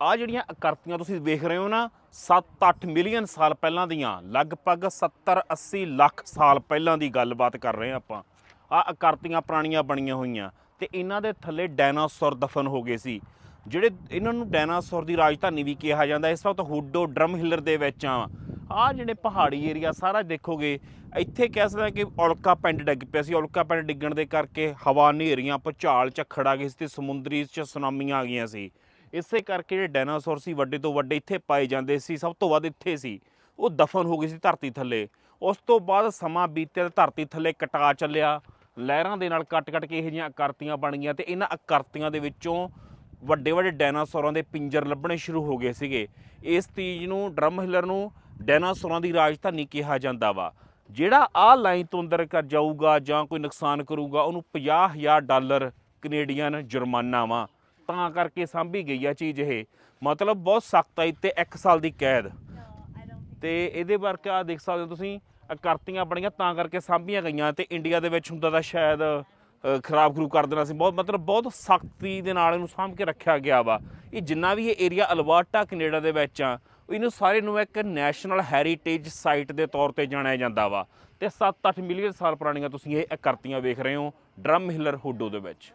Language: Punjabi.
ਆ ਜਿਹੜੀਆਂ ਅਕਰਤੀਆਂ ਤੁਸੀਂ ਵੇਖ ਰਹੇ ਹੋ ਨਾ 7-8 ਮਿਲੀਅਨ ਸਾਲ ਪਹਿਲਾਂ ਦੀਆਂ, ਲਗਭਗ 70-80 ਲੱਖ ਸਾਲ ਪਹਿਲਾਂ ਦੀ ਗੱਲਬਾਤ ਕਰ ਰਹੇ ਹਾਂ ਆਪਾਂ। ਆ ਅਕਰਤੀਆਂ ਪੁਰਾਣੀਆਂ ਬਣੀਆਂ ਹੋਈਆਂ, ਤੇ ਇਹਨਾਂ ਦੇ ਥੱਲੇ ਡਾਇਨਾਸੌਰ ਦਫਨ ਹੋ ਗਏ ਸੀ। ਜਿਹੜੇ ਇਹਨਾਂ ਨੂੰ ਡਾਇਨਾਸੌਰ ਦੀ ਰਾਜਧਾਨੀ ਵੀ ਕਿਹਾ ਜਾਂਦਾ, ਇਸ ਵਕਤ ਹੁੱਡੋ ਡਰਮ ਹਿਲਰ ਦੇ ਵਿੱਚ ਆ। ਆ ਜਿਹੜੇ ਪਹਾੜੀ ਏਰੀਆ, ਸਾਰਾ ਦੇਖੋਗੇ, ਇੱਥੇ ਕਹਿ ਸਕਦੇ ਹਾਂ ਕਿ ਔਲਕਾ ਪਿੰਡ ਡਿੱਗ ਪਿਆ ਸੀ। ਔਲਕਾ ਪਿੰਡ ਡਿੱਗਣ ਦੇ ਕਰਕੇ ਹਵਾ ਹਨੇਰੀਆਂ, ਭੁਚਾਲ, ਝੱਖੜ ਆ ਗਈ ਸੀ ਤੇ ਸਮੁੰਦਰੀ ਚ ਸੁਨਾਮੀਆਂ ਆ ਗਈਆਂ ਸੀ। ਇਸੇ ਕਰਕੇ ਜਿਹੜੇ ਡਾਇਨਾਸੌਰ ਸੀ ਵੱਡੇ ਤੋਂ ਵੱਡੇ ਇੱਥੇ ਪਾਏ ਜਾਂਦੇ ਸੀ, ਸਭ ਤੋਂ ਵੱਧ ਇੱਥੇ ਸੀ। ਉਹ ਦਫਨ ਹੋ ਗਏ ਸੀ ਧਰਤੀ ਥੱਲੇ। ਉਸ ਤੋਂ ਬਾਅਦ ਸਮਾਂ ਬੀਤਿਆ ਤੇ ਧਰਤੀ ਥੱਲੇ ਕਟਾ ਚੱਲਿਆ। ਲਹਿਰਾਂ ਦੇ ਨਾਲ ਕੱਟ-ਕੱਟ ਕੇ ਇਹ ਜਿਹੀਆਂ ਆਕਰਤੀਆਂ ਬਣ ਗਈਆਂ ਤੇ ਇਹਨਾਂ ਅਕਰਤੀਆਂ ਦੇ ਵਿੱਚੋਂ ਵੱਡੇ ਵੱਡੇ ਡਾਇਨਾਸੌਰਾਂ ਦੇ ਪਿੰਜਰ ਲੱਭਣੇ ਸ਼ੁਰੂ ਹੋ ਗਏ ਸੀਗੇ। ਇਸ ਚੀਜ਼ ਨੂੰ, ਡਰਮ ਹਿਲਰ ਨੂੰ ਡਾਇਨਾਸੌਰਾਂ ਦੀ ਰਾਜਧਾਨੀ ਕਿਹਾ ਜਾਂਦਾ ਵਾ। ਜਿਹੜਾ ਆਹ ਲਾਈਨ ਤੋਂ ਅੰਦਰ ਕਰ ਜਾਊਗਾ ਜਾਂ ਕੋਈ ਨੁਕਸਾਨ ਕਰੂਗਾ, ਉਹਨੂੰ 50000 ਡਾਲਰ ਕੈਨੇਡੀਅਨ ਜੁਰਮਾਨਾ ਵਾ। ਤਾਂ ਕਰਕੇ ਸਾਂਭੀ ਗਈ ਆ ਚੀਜ਼ ਇਹ। ਮਤਲਬ ਬਹੁਤ ਸਖਤ ਹੈ ਤੇ 1 ਸਾਲ ਦੀ ਕੈਦ। ਤੇ ਇਹਦੇ ਵਰਗਾ ਆ ਦੇਖ ਸਕਦੇ ਹੋ ਤੁਸੀਂ ਕਰਤੀਆਂ ਬਣੀਆਂ ਤਾਂ ਕਰਕੇ ਸਾਂਭੀਆਂ ਗਈਆਂ ਤੇ ਇੰਡੀਆ ਦੇ ਵਿੱਚ ਹੁੰਦਾ ਤਾਂ ਸ਼ਾਇਦ ਅ, ਖਰਾਬ ਖਰੂ ਕਰ ਦੇਣਾ ਸੀ। ਬਹੁਤ ਮਤਲਬ ਬਹੁਤ ਸਖਤੀ ਦੇ ਨਾਲ ਇਹਨੂੰ ਸਾਂਭ ਕੇ ਰੱਖਿਆ ਗਿਆ ਵਾ। ਇਹ ਜਿੰਨਾ ਵੀ ਇਹ ਏਰੀਆ ਅਲਬਰਟਾ ਕੈਨੇਡਾ ਦੇ ਵਿੱਚ ਆ ਇਹਨੂੰ ਸਾਰੇ ਨੂੰ ਇੱਕ ਨੈਸ਼ਨਲ ਹੈਰੀਟੇਜ ਸਾਈਟ ਦੇ ਤੌਰ ਤੇ ਜਾਣਿਆ ਜਾਂਦਾ ਵਾ। ਤੇ 7-8 ਮਿਲੀਅਨ ਸਾਲ ਪੁਰਾਣੀਆਂ ਤੁਸੀਂ ਇਹ ਕਰਤੀਆਂ ਵੇਖ ਰਹੇ ਹੋ ਡਰਮ ਹਿਲਰ ਹੁੱਡੋ ਦੇ ਵਿੱਚ।